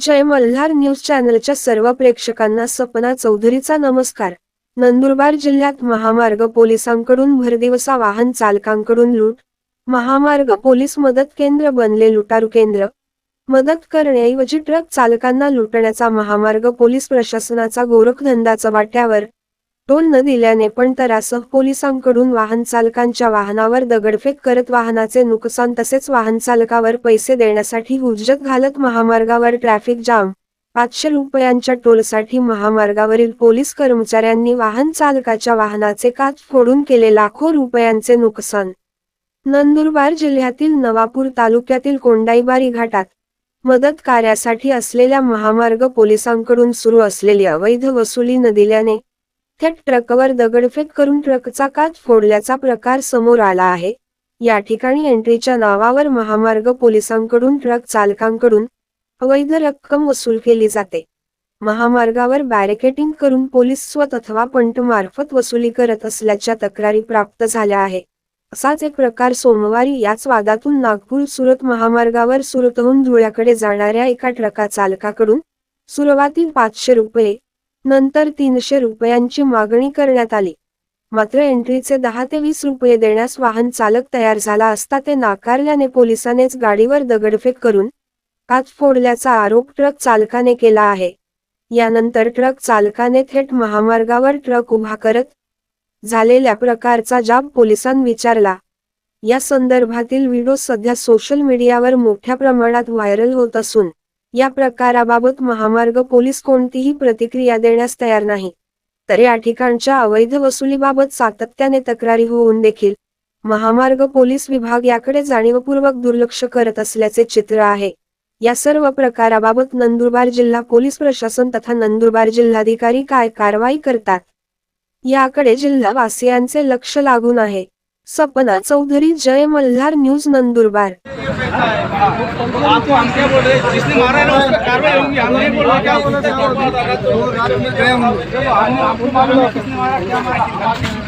जय Malhar news चॅनलच्या सर्व प्रेक्षकांना सपना चौधरीचा नमस्कार. नंदुरबार जिल्ह्यात महामार्ग पोलिसांकडून भरदिवसा वाहन चालकांकडून लूट महामार्ग पोलीस मदत केंद्र बनले लुटारू केंद्र. मदत करण्याऐवजी ट्रक चालकांना लुटण्याचा महामार्ग पोलीस प्रशासनाचा गोरखधंदाचा वाट्यावर टोल न दिल्याने पण तरासह पोलिसांकडून वाहन चालकांच्या वाहनावर दगडफेक करत वाहनाचे नुकसान तसेच वाहन चालकावर पैसे देण्यासाठी हुज्जत घालत महामार्गावर ट्रॅफिक जाम. पाचशे रुपयांच्या टोलसाठी महामार्गावरील पोलीस कर्मचाऱ्यांनी वाहन चालकाच्या वाहनाचे काच फोडून केले लाखो रुपयांचे नुकसान. नंदुरबार जिल्ह्यातील नवापूर तालुक्यातील कोंडाईबारी घाटात मदत कार्यासाठी असलेल्या महामार्ग पोलिसांकडून सुरू असलेली अवैध वसुली न दिल्याने थेट ट्रकवर दगडफेक करून ट्रकचा काच फोडल्याचा प्रकार समोर आला आहे. या ठिकाणी एंट्रीच्या नावावर महामार्ग पोलिसांकडून ट्रक चालकांकडून अवैध रक्कम वसूल केली जाते. महामार्गावर बॅरिकेटिंग करून पोलीस स्वत अथवा पंट मार्फत वसुली करत असल्याच्या तक्रारी प्राप्त झाल्या आहे. असाच एक प्रकार सोमवारी याच वादातून नागपूर सुरत महामार्गावर सुरतहून धुळ्याकडे जाणाऱ्या एका ट्रका चालकाकडून सुरुवातील पाचशे रुपये नंतर तीनशे रुपयांची मागणी करण्यात आली. मात्र एंट्रीचे दहा ते वीस रुपये देण्यास वाहन चालक तयार झाला असता ते नाकारल्याने पोलिसांनीच गाडीवर दगडफेक करून काच फोडल्याचा आरोप ट्रक चालकाने केला आहे. यानंतर ट्रक चालकाने थेट महामार्गावर ट्रक उभा करत झालेल्या प्रकारचा जाब पोलिसांनी विचारला. या संदर्भातील व्हिडिओ सध्या सोशल मीडियावर मोठ्या प्रमाणात व्हायरल होत असून या प्रकाराबाबत महामार्ग पोलीस कोणतीही प्रतिक्रिया देण्यास तयार नाही. तर या ठिकाणच्या अवैध वसुलीबाबत सातत्याने तक्रारी होऊन देखील महामार्ग पोलीस विभाग याकडे जाणीवपूर्वक दुर्लक्ष करत असल्याचे चित्र आहे. या सर्व प्रकाराबाबत नंदुरबार जिल्हा पोलीस प्रशासन तथा नंदुरबार जिल्हाधिकारी काय कारवाई करतात? याकडे जिल्हावासियांचे लक्ष लागून आहे. सपना चौधरी जय मल्हार न्यूज नंदुरबार. आपको हम क्या बोल रहे हैं जिसने मारा है ना उसका कार्रवाई होगी हम नहीं बोल रहे क्या बोल रहे हैं आपको मालूम है किसने मारा क्या मारा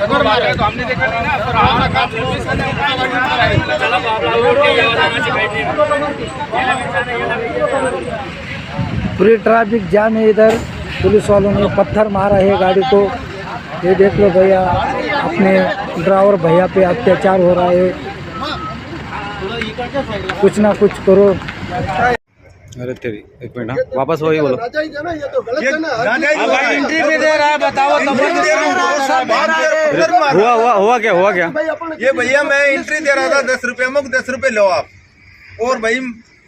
तो पूरी ट्रैफ़िक जाम है इधर। पुलिस वालों ने पत्थर मारा है गाड़ी को। ये देख लो भैया, अपने ड्राइवर भैया पे अत्याचार हो रहा है। कुछ ना कुछ करो। अरे तेरी एक मिनट हाँ वापस वही बोलो। एंट्री दे रहा है बताओ हुआ हुआ हुआ क्या हुआ क्या? ये भैया मैं एंट्री दे रहा था दस रुपये मुख दस रुपये लो आप। और भाई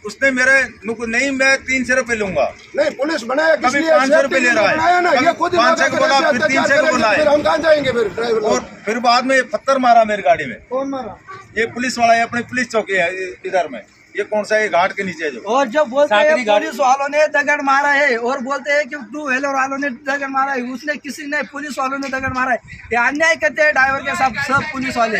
उसने मेरे नहीं मैं तीन सौ रुपये लूँगा। नहीं पुलिस बनाया कभी लिए 500 रुपए ले रहा है। बनाया ना? कभी ये खुद 500 को बोला, फिर 300 को बोला है। हम कहाँ जाएँगे फिर ड्राइवर और फिर बाद में ये पत्थर मारा मेरी गाड़ी में। कौन मारा? ये पुलिस वाला है अपनी पुलिस चौकी है इधर में। ये कौन सा है? घाट के नीचे जो। और जब बोलते हैं पुलिस वालों ने दगड़ मारा है। और बोलते हैं कि टू व्हीलर वालों ने दगड़ मारा है। उसने किसी ने पुलिस वालों ने दगड़ मारा है। ये अन्याय करते हैं ड्राइवर के साथ सब पुलिस वाले।